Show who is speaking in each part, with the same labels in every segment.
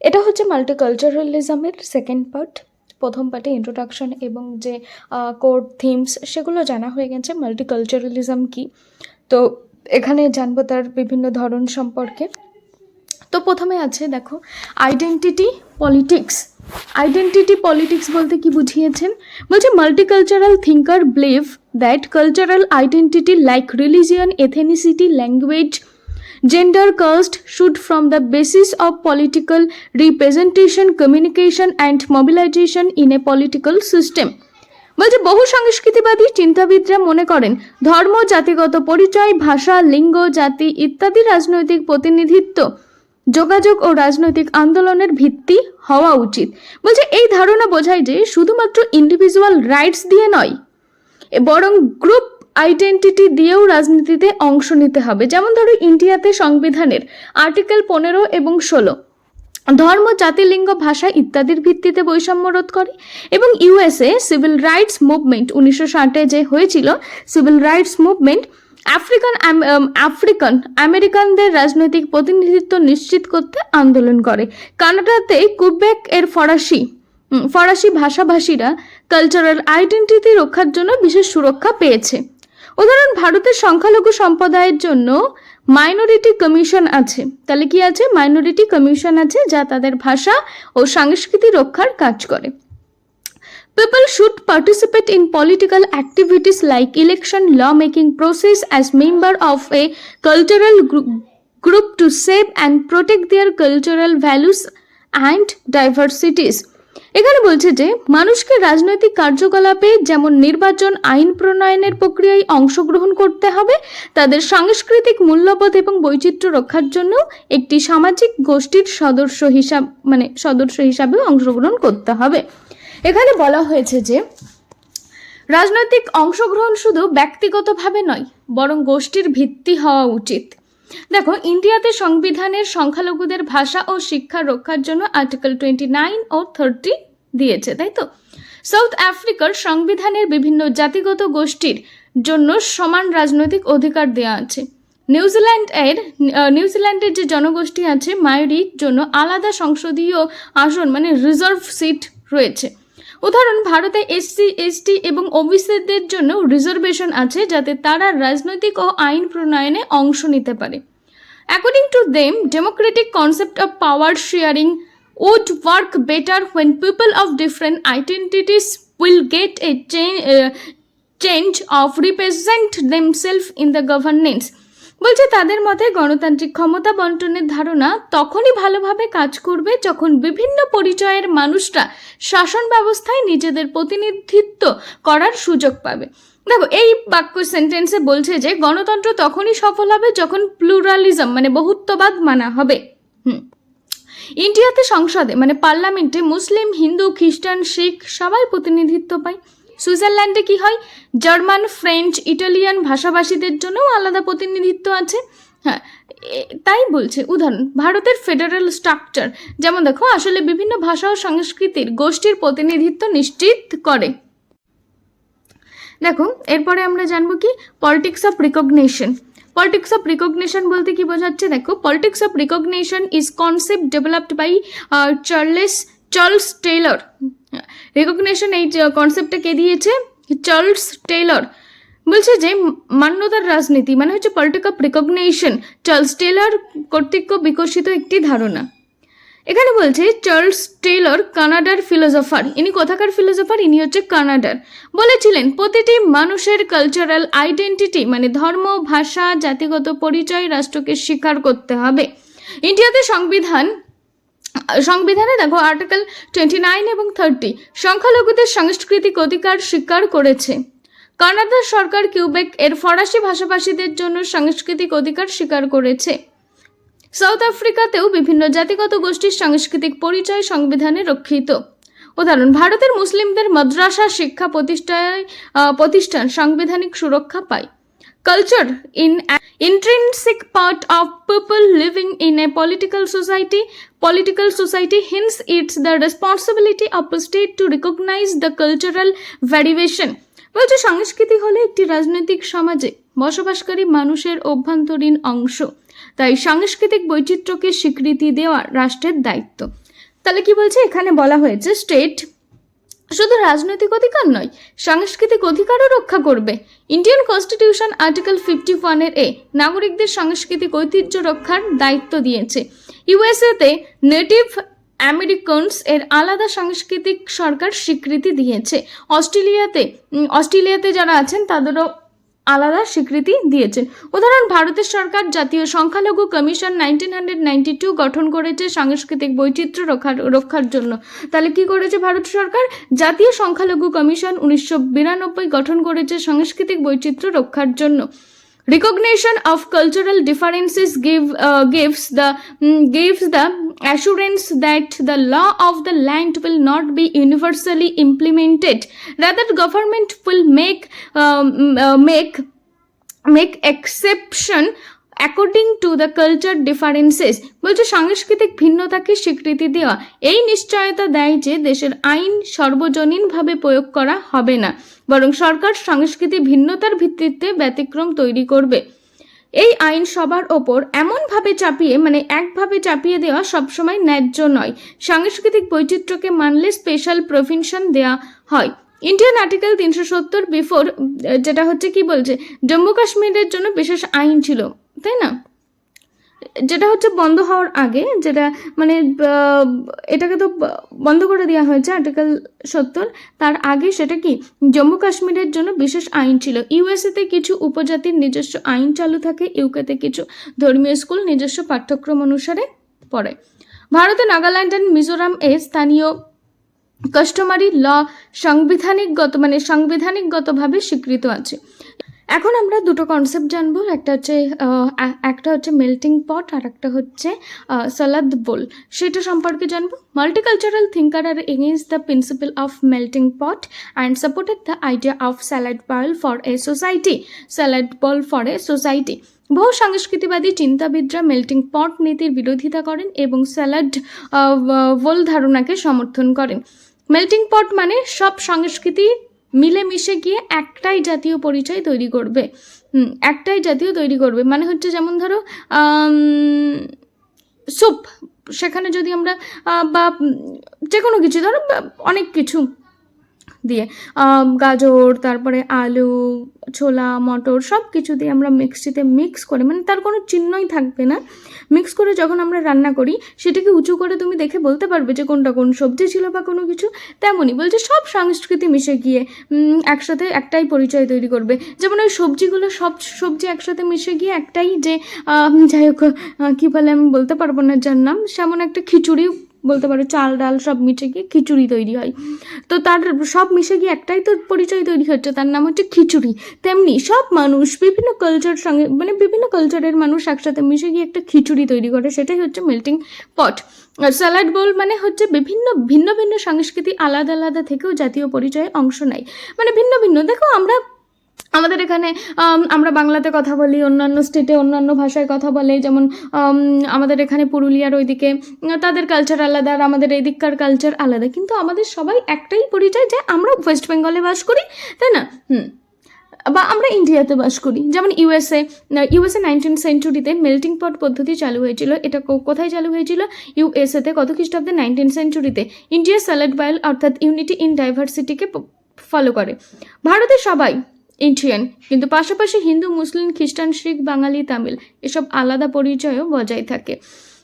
Speaker 1: এটা হচ্ছে মাল্টিকালচারালিজমের second part প্রথম পার্টে ইন্ট্রোডাকশন এবং যে কোর থিমস সেগুলো জানা হয়ে গেছে মাল্টিকালচারালিজম কী? তো এখানে জানব তার বিভিন্ন ধরন সম্পর্কে। তো প্রথমে আছে দেখো আইডেন্টিটি পলিটিক্স আইডেন্টিটি পলিটিক্স বলতে কি বুঝিয়েছেন? বলছে multicultural thinker believe that cultural identity like religion ethnicity language gender caste should from the basis of political representation, communication, and mobilization in a political system. বলছে, বহু সংস্কৃতিবাদী চিন্তাবিদরা মনে করেন, ধর্ম, জাতিগত পরিচয়, ভাষা, লিঙ্গ, জাতি ইত্যাদি রাজনৈতিক প্রতিনিধিত্ব, যোগাযোগ ও রাজনৈতিক আন্দোলনের ভিত্তি হওয়া উচিত। বলছে, এই ধারণা বোঝায় যে শুধুমাত্র ইন্ডিভিজুয়াল রাইটস দিয়ে নয় বরং গ্রুপ আইডেন্টিটি দিয়েও রাজনীতিতে অংশ নিতে হবে। যেমন ধরো ইন্ডিয়াতে সংবিধানের আর্টিকেল পনেরো এবং ষোলো। ধর্ম, জাতি, লিঙ্গ, ভাষা ইত্যাদির ভিত্তিতে বৈষম্য রোধ করে এবং ইউএসএ সিভিল রাইটস মুভমেন্ট উনিশশো ষাটে যে হয়েছিল civil rights movement African African আমেরিকানদের রাজনৈতিক প্রতিনিধিত্ব নিশ্চিত করতে আন্দোলন করে। কানাডাতে কুবেক এর ফরাসি ফরাসি ভাষাভাষীরা কালচারাল আইডেন্টিটি রক্ষার জন্য বিশেষ সুরক্ষা পেয়েছে। উদাহরণ, ভারতের সংখ্যালঘু সম্প্রদায়ের জন্য মাইনরিটি কমিশন আছে। তাহলে কি আছে? মাইনরিটি কমিশন আছে যা তাদের ভাষা ও সংস্কৃতি রক্ষার কাজ করে। People should participate in political activities like election law making process as member of a cultural group to save and protect their cultural values and diversities এখানে বলছে যে, মানুষকে রাজনৈতিক কার্যকলাপে যেমন নির্বাচন, আইন প্রণয়নের প্রক্রিয়ায় অংশগ্রহণ করতে হবে, তাদের সাংস্কৃতিক মূল্যবোধ এবং বৈচিত্র্য রক্ষার জন্য একটি সামাজিক গোষ্ঠীর সদস্য হিসাব মানে সদস্য হিসাবে অংশগ্রহণ করতে হবে। এখানে বলা হয়েছে যে, রাজনৈতিক অংশগ্রহণ শুধু ব্যক্তিগতভাবে নয়, বরং গোষ্ঠীর ভিত্তি হওয়া উচিত। দেখো, ইন্ডিয়াতে সংবিধানের সংখ্যালঘুদের ভাষা ও শিক্ষা রক্ষার জন্য আর্টিকেল টোয়েন্টি নাইন ও থার্টি দিয়েছে, তাই তো? সাউথ আফ্রিকার সংবিধানের বিভিন্ন জাতিগত গোষ্ঠীর জন্য সমান রাজনৈতিক অধিকার দেওয়া আছে। নিউজিল্যান্ড এর নিউজিল্যান্ডের যে জনগোষ্ঠী আছে মায়রির জন্য আলাদা সংসদীয় আসন মানে রিজার্ভ সিট রয়েছে। উদাহরণ, ভারতে এসসি এসটি এবং ওবিসিদের জন্য রিজার্ভেশন আছে যাতে তারা রাজনৈতিক ও আইন প্রণয়নে অংশ নিতে পারে। According to them democratic concept of power sharing would work better when people of different identities will get a change of represent them in the governance বলছে, তাদের মতে গণতান্ত্রিক ক্ষমতা বন্টনের ধারণা তখনই ভালোভাবে কাজ করবে যখন বিভিন্ন পরিচয়ের মানুষরা শাসন ব্যবস্থায় নিজেদের প্রতিনিধিত্ব করার সুযোগ পাবে। দেখো, এই বাক্য সেন্টেন্সে বলছে যে, গণতন্ত্র তখনই সফল হবে যখন প্লুরালিজম মানে বহুত্ববাদ মানা হবে। হুম। ইন্ডিয়াতে সংসদে মানে পার্লামেন্টে মুসলিম, হিন্দু, খ্রিস্টান, শিখ সবাই প্রতিনিধিত্ব পায়। সুইজারল্যান্ডে কি হয়? জার্মান, ফ্রেঞ্চ, ইটালিয়ান ভাষাভাষীদের জন্যও আলাদা প্রতিনিধিত্ব আছে। হ্যাঁ তাই বলছে। উদাহরণ, ভারতের ফেডারেল স্ট্রাকচার, যেমন দেখো, আসলে বিভিন্ন ভাষা ও সংস্কৃতির গোষ্ঠীর প্রতিনিধিত্ব নিশ্চিত করে। দেখো, এরপরে আমরা জানব কি? Politics of recognition. Politics of recognition বলতে কি বোঝাচ্ছে? দেখো, politics of recognition is concept developed by Charles Charles Taylor. Recognition এই কনসেপ্টটা কে দিয়েছে? Charles Taylor. বলছে যে মান্যতার রাজনীতি মানে হচ্ছে politic of recognition Charles Taylor কর্তৃক বিকশিত একটি ধারণা। এখানে বলছে, চার্লস টেইলর কানাডার ফিলোজফার ইনি কোথাকার ফিলোজফার ইনি হচ্ছে কানাডার। বলেছিলেন, প্রতিটি মানুষের কালচারাল আইডেন্টিটি মানে ধর্ম, ভাষা, জাতিগত পরিচয়, রাষ্ট্রকে স্বীকার করতে হবে। ইন্ডিয়াতে সংবিধান সংবিধানে দেখো আর্টিকেল টোয়েন্টি নাইন এবং থার্টি সংখ্যালঘুদের সাংস্কৃতিক অধিকার স্বীকার করেছে। কানাডার সরকার কিউবেক এর ফরাসি ভাষাভাষীদের জন্য সাংস্কৃতিক অধিকার স্বীকার করেছে। সাউথ আফ্রিকাতেও বিভিন্ন জাতিগত গোষ্ঠীর সাংস্কৃতিক পরিচয় সংবিধানে রক্ষিত। উদাহরণ, ভারতের মুসলিমদের মাদ্রাসা শিক্ষা প্রতিষ্ঠায় প্রতিষ্ঠান সাংবিধানিক সুরক্ষা পায়। Culture in intrinsic part of people living in a political society political society hence it's the responsibility of state to recognize the cultural variation. বলছে, সংস্কৃতি হলো একটি রাজনৈতিক সমাজে বসবাসকারী মানুষের অভ্যন্তরীণ অংশ। তাই সাংস্কৃতিক বৈচিত্র্যকে স্বীকৃতি দেওয়া রাষ্ট্রের দায়িত্ব। তাহলে কি বলছে? এখানে বলা হয়েছে স্টেট শুধু রাজনৈতিক অধিকার নয়, সাংস্কৃতিক অধিকারও রক্ষা করবে। ইন্ডিয়ান কনস্টিটিউশন আর্টিকেল ফিফটি ওয়ানের এ নাগরিকদের সাংস্কৃতিক ঐতিহ্য রক্ষার দায়িত্ব দিয়েছে। ইউএসএতে নেটিভ আমেরিকানস এর আলাদা সাংস্কৃতিক সরকার স্বীকৃতি দিয়েছে। অস্ট্রেলিয়াতে অস্ট্রেলিয়াতে যারা আছেন, তাদেরও আলাদা স্বীকৃতি দিয়েছেন উদাহরণ, ভারতের সরকার জাতীয় সংখ্যালঘু commission nineteen hundred ninety two গঠন করেছে সাংস্কৃতিক বৈচিত্র্য রক্ষার রক্ষার জন্য। তাহলে কি করেছে ভারত সরকার? জাতীয় সংখ্যালঘু কমিশন উনিশশো বিরানব্বই গঠন করেছে সাংস্কৃতিক বৈচিত্র্য রক্ষার জন্য। Recognition of cultural differences give uh, gives the mm, gives the assurance that the law of the land will not be universally implemented. Rather government will make um, uh, make make exception according to the culture differences বলছে সাংস্কৃতিক ভিন্নতাকে স্বীকৃতি দেওয়া। এই নিশ্চয়তা দেয় যে দেশের আইন সর্বজনীনভাবে প্রয়োগ করা হবে না, বরং সরকার সংস্কৃতি ভিন্নতার ভিত্তিতে ব্যতিক্রম তৈরি করবে। এই আইন সবার ওপর এমনভাবে চাপিয়ে মানে একভাবে চাপিয়ে দেওয়া সবসময় ন্যায্য নয়। সাংস্কৃতিক বৈচিত্র্যকে মানলে স্পেশাল প্রভিনশন দেওয়া হয়। ইন্ডিয়ান আর্টিকেল তিনশো সত্তর বিফোর যেটা হচ্ছে কি বলছে, জম্মু কাশ্মীরের জন্য বিশেষ আইন ছিল। তাই না? যেটা হচ্ছে বন্ধ হওয়ার আগে যেটা মানে এটাকে তো বন্ধ করে দেওয়া হয়েছে আর্টিকেল সত্তর। তার আগে সেটা কি? জম্মু কাশ্মীরের জন্য বিশেষ আইন ছিল। ইউএসএতে কিছু উপজাতির নিজস্ব আইন চালু থাকে, ইউকেতে কিছু ধর্মীয় স্কুল নিজস্ব পাঠ্যক্রম অনুসারে পড়ে। ভারতে নাগাল্যান্ড অ্যান্ড মিজোরাম এ স্থানীয় কাস্টমারি ল সাংবিধানিকগত মানে সাংবিধানিকগতভাবে স্বীকৃত আছে। এখন আমরা দুটো কনসেপ্ট জানব। একটা হচ্ছে একটা হচ্ছে মেল্টিং পট আর একটা হচ্ছে সালাদ বোল সেটা সম্পর্কে জানব। Multicultural thinker are against the principle of melting pot and supported the idea of salad bowl for a society salad bowl for a society বহু সংস্কৃতিবাদী চিন্তাবিদরা মেল্টিং পট নীতির বিরোধিতা করেন এবং স্যালাড বোল ধারণাকে সমর্থন করেন। মেল্টিং পট মানে সব সংস্কৃতি মিলেমিশে গিয়ে একটাই জাতীয় পরিচয় তৈরি করবে। একটাই জাতীয় তৈরি করবে। মানে হচ্ছে যেমন ধরো স্যুপ সেখানে যদি আমরা বা যে কোনো কিছু, ধরো অনেক কিছু দিয়ে গাজর, তারপরে আলু, ছোলা, মটর সব কিছু দিয়ে আমরা মিক্সিতে মিক্স করে মানে তার কোনো চিহ্নই থাকবে না। মিক্স করে যখন আমরা রান্না করি, সেটাকে উঁচু করে তুমি দেখে বলতে পারবে যে কোনটা কোন সবজি ছিল বা কোনো কিছু। তেমনই বলছে সব সংস্কৃতি মিশে গিয়ে একসাথে একটাই পরিচয় তৈরি করবে। যেমন ওই সবজিগুলো সব সবজি একসাথে মিশে গিয়ে একটাই যে যাই হোক কী বলে আমি বলতে পারব না যার নাম, সেমন একটা খিচুড়ি বলতে পারো, চাল ডাল সব মিশে গিয়ে খিচুড়ি তৈরি হয়। তো তার সব মিশে গিয়ে একটাই তো পরিচয় তৈরি হচ্ছে, তার নাম হচ্ছে খিচুড়ি। তেমনি সব মানুষ, বিভিন্ন কালচার সঙ্গে মানে বিভিন্ন কালচারের মানুষ একসাথে মিশে গিয়ে একটা খিচুড়ি তৈরি করে, সেটাই হচ্ছে মেল্টিং পট আর স্যালাড বোল মানে হচ্ছে বিভিন্ন, ভিন্ন ভিন্ন সংস্কৃতি আলাদা আলাদা থেকেও জাতীয় পরিচয়ে অংশ নেয়। মানে ভিন্ন ভিন্ন, দেখো আমরা আমাদের এখানে আমরা বাংলাতে কথা বলি, অন্যান্য স্টেটে অন্যান্য ভাষায় কথা বলে, যেমন আমাদের এখানে পুরুলিয়ার ওইদিকে, তাদের কালচার আলাদা আর আমাদের এদিককার কালচার আলাদা। কিন্তু আমাদের সবাই একটাই পরিচয় যে আমরা ওয়েস্ট বেঙ্গলে বাস করি, তাই না? হুম। বা আমরা ইন্ডিয়াতে বাস করি। যেমন ইউএসএ ইউএসএ নাইনটিন সেঞ্চুরিতে মেল্টিং পট পদ্ধতি চালু হয়েছিল। এটা কোথায় চালু হয়েছিল? ইউএসএতে কত খ্রিস্টাব্দে? নাইনটিন সেঞ্চুরিতে ইন্ডিয়া স্যালাড বাইল অর্থাৎ ইউনিটি ইন ডাইভার্সিটিকে ফলো করে। ভারতে সবাই ইন্ডিয়ান, কিন্তু পাশাপাশি হিন্দু, মুসলিম, খ্রিস্টান, শিখ, বাঙালি, তামিল, এসব আলাদা পরিচয়ও বজায় থাকে।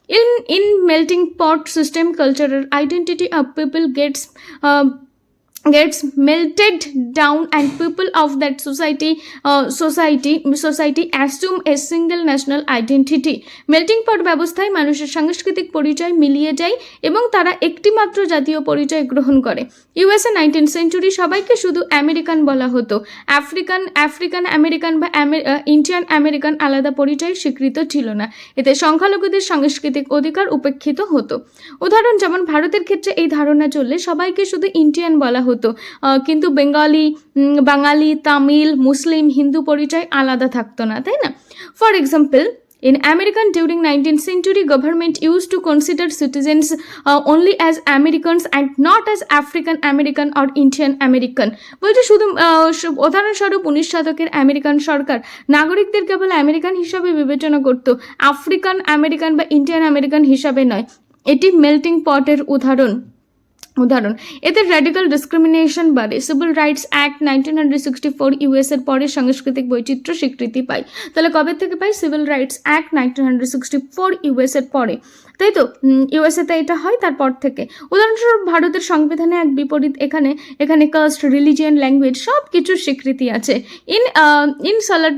Speaker 1: In in melting pot system cultural identity of people gets gets melted down and people of that society uh, society society assume a single national identity. Melting pot ব্যবস্থায় মানুষের সাংস্কৃতিক পরিচয় মিলিয়ে যায় এবং তারা একটিমাত্র জাতীয় পরিচয় গ্রহণ করে। ইউএসএ নাইনটিন সেঞ্চুরি সবাইকে শুধু আমেরিকান বলা হতো। আফ্রিকান আফ্রিকান আমেরিকান বা ইন্ডিয়ান আমেরিকান আলাদা পরিচয় স্বীকৃত ছিল না। এতে সংখ্যালঘুদের সাংস্কৃতিক অধিকার উপেক্ষিত হতো। উদাহরণ যেমন ভারতের ক্ষেত্রে এই ধারণা চললে সবাইকে শুধু ইন্ডিয়ান বলা হতো। আহ, কিন্তু বেঙ্গলি বাঙালি তামিল মুসলিম হিন্দু পরিচয় আলাদা থাকতো না তাই না? For example American during 19th century, government used to consider citizens uh, only as Americans and not as African American or Indian American. বলছে শুধু উদাহরণস্বরূপ উনিশ শতকের আমেরিকান সরকার। নাগরিকদের কেবল আমেরিকান হিসাবে বিবেচনা করত আফ্রিকান আমেরিকান বা ইন্ডিয়ান আমেরিকান হিসাবে নয়। এটি মেল্টিং পটের উদাহরণ। উদাহরণ এতে র্যাডিক্যাল ডিসক্রিমিনেশন বাড়ে civil rights act nineteen hundred sixty four US এর পরে সাংস্কৃতিক বৈচিত্র্য স্বীকৃতি পায়। তাহলে কবে থেকে পাই civil rights act nineteen hundred sixty four US এর পরে। তাই তো? ইউএসএতে এটা হয় তারপর থেকে। উদাহরণস্বরূপ ভারতের সংবিধানে এক বিপরীত এখানে এখানে কাস্ট রিলিজিয়ান ল্যাঙ্গুয়েজ সব কিছুর স্বীকৃতি আছে। In in salad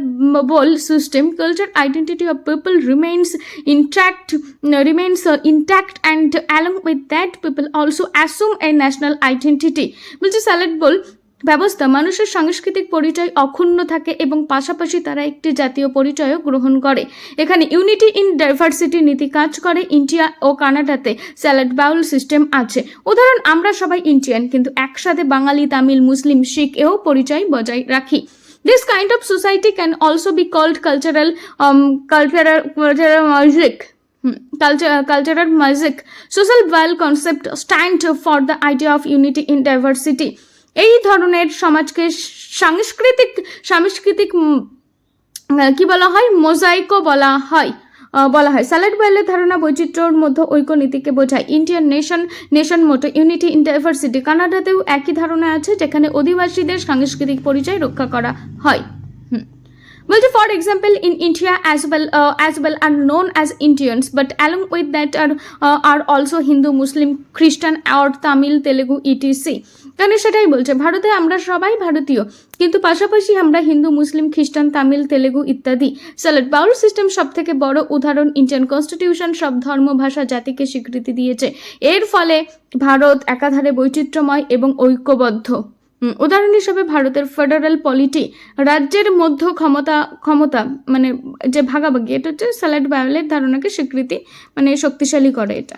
Speaker 1: bowl system culture identity of people remains intact remains uh, and along with that people also assume a national identity. বলছে স্যালাড বল ব্যবস্থা মানুষের সাংস্কৃতিক পরিচয় অক্ষুণ্ণ থাকে এবং পাশাপাশি তারা একটি জাতীয় পরিচয়ও গ্রহণ করে এখানে ইউনিটি ইন ডাইভার্সিটি নীতি কাজ করে ইন্ডিয়া ও কানাডাতে স্যালাড বাউল সিস্টেম আছে উদাহরণ আমরা সবাই ইন্ডিয়ান কিন্তু একসাথে বাঙালি তামিল মুসলিম শিখ এও পরিচয় বজায় রাখি This kind of society can also be called cultural, um, cultural, cultural music. Culture, cultural music. Social value concept stand for the idea of unity. এই ধরনের সমাজকে সাংস্কৃতিক সাংস্কৃতিক কি বলা হয়? মোজাইকও বলা হয়। বলা হয়। স্যালাড বয়েলের ধারণা বৈচিত্র্যর মধ্যে ঐক্য নীতিকে বোঝায়। Indian nation nation motto unity in diversity কানাডাতেও একই ধারণা আছে, যেখানে অধিবাসীদের সাংস্কৃতিক পরিচয় রক্ষা করা হয়। বলছে for example in India as well as well are known as Indians but along with that are are also Hindu Muslim খ্রিস্টান আর তামিল তেলেগু ইটিসি কেন সেটাই বলছে, ভারতে আমরা সবাই ভারতীয়, কিন্তু পাশাপাশি আমরা হিন্দু মুসলিম খ্রিস্টান তামিল তেলেগু ইত্যাদি। স্যালাড বাউল সিস্টেম সব থেকে বড় উদাহরণ ইন্ডিয়ান কনস্টিটিউশন সব ধর্ম, ভাষা, জাতিকে স্বীকৃতি দিয়েছে। এর ফলে ভারত একাধারে বৈচিত্র্যময় এবং ঐক্যবদ্ধ। উদাহরণ হিসেবে ভারতের ফেডারেল পলিটি রাজ্যের মধ্য ক্ষমতা ক্ষমতা মানে যে ভাগাভাগি, এটা হচ্ছে স্যালাড বায়োলের ধারণাকে স্বীকৃতি মানে শক্তিশালী করে এটা।